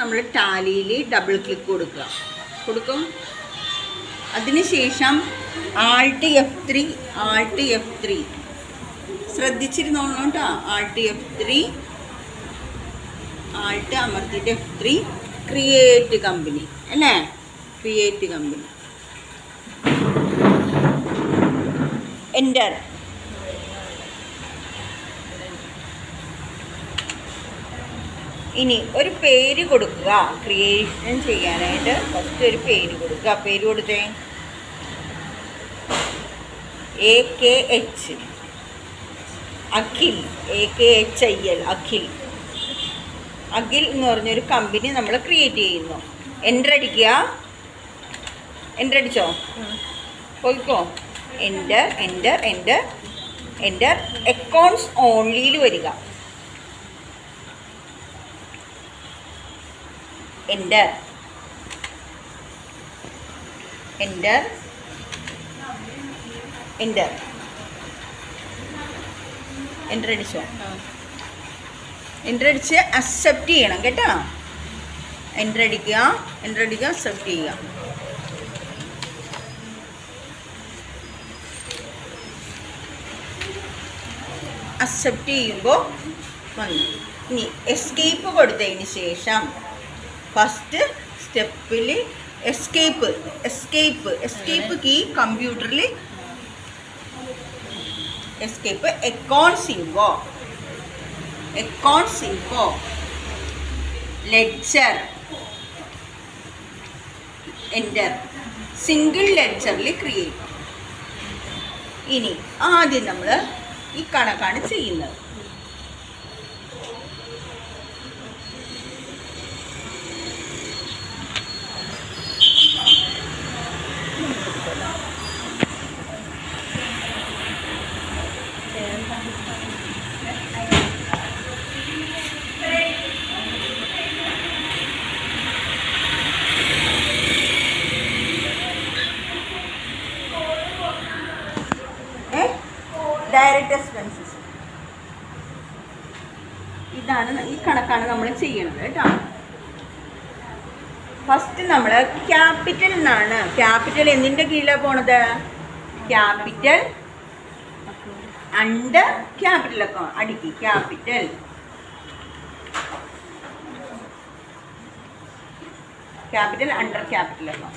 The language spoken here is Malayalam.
നമ്മൾ ടാലിയിൽ ഡബിൾ ക്ലിക്ക് കൊടുക്കുക. കൊടുക്കും. അതിനുശേഷം alt F three alt F three ശ്രദ്ധിച്ചിരുന്നോളൂ കേട്ടോ ആൾട്ട് എഫ് ത്രീ ആൾട്ട് അമർത്തിയിട്ട് എഫ് ത്രീ ക്രിയേറ്റ് കമ്പനി അല്ലേ? ക്രിയേറ്റ് കമ്പനി എന്റർ ഇനി ഒരു പേര് കൊടുക്കുക. ക്രിയേഷൻ ചെയ്യാനായിട്ട് ഫസ്റ്റ് ഒരു പേര് കൊടുക്കുക. പേര് കൊടുത്തേ. A K H Akhil. A K H I L Akhil. Akhil എന്ന് പറഞ്ഞൊരു കമ്പനി നമ്മൾ ക്രിയേറ്റ് ചെയ്യുന്നു. എന്റർ അടിക്കുക. എന്റർ അടിച്ചോ? പോയിക്കോ? Enter enter enter enter accounts ഓൺലിയിൽ വരിക. എന്റർ എന്റർ എന്റർ എന്റർ അടിച്ചോ. എന്റർ അടിച്ച് അക്സെപ്റ്റ് ചെയ്യണം കേട്ടോ? എന്റർ അടിക്കുക എന്റർ അടിക്കുക അക്സെപ്റ്റ് ചെയ്യുക. അക്സെപ്റ്റ് ചെയ്യുമ്പോൾ വന്നു. ഇനി എസ്കേപ്പ് കൊടുത്തതിന് ശേഷം ഫസ്റ്റ് സ്റ്റെപ്പിൽ എസ്കേപ്പ് എസ്കേപ്പ് എസ്കേപ്പ് കീ കമ്പ്യൂട്ടറിൽ എസ്കേപ്പ് എക്കൗണ്ട് സിംഗോ എക്കൗണ്ട് സിംഗോ ലെഡ്ജർ എന്റർ സിംഗിൾ ലെഡ്ജറിൽ ക്രിയേറ്റ് ഇനി ആദ്യം നമ്മൾ ഈ കണക്കാണ് ചെയ്യുന്നത്. ഡയറക്റ്റ് എക്സ്പെൻസസ് ഇതാണ് ഈ കണക്കാണ് നമ്മൾ ചെയ്യുന്നത് കേട്ടോ. ഫസ്റ്റ് നമ്മൾ ക്യാപിറ്റൽ എന്നാണ് ക്യാപിറ്റൽ എന്തിന്റെ കീഴിലാണ് പോണത്? ക്യാപിറ്റൽ അണ്ടർ ക്യാപിറ്റൽ ഒക്കെ അടിക്കി. ക്യാപിറ്റൽ ക്യാപിറ്റൽ അണ്ടർ ക്യാപിറ്റൽ ഒക്കെ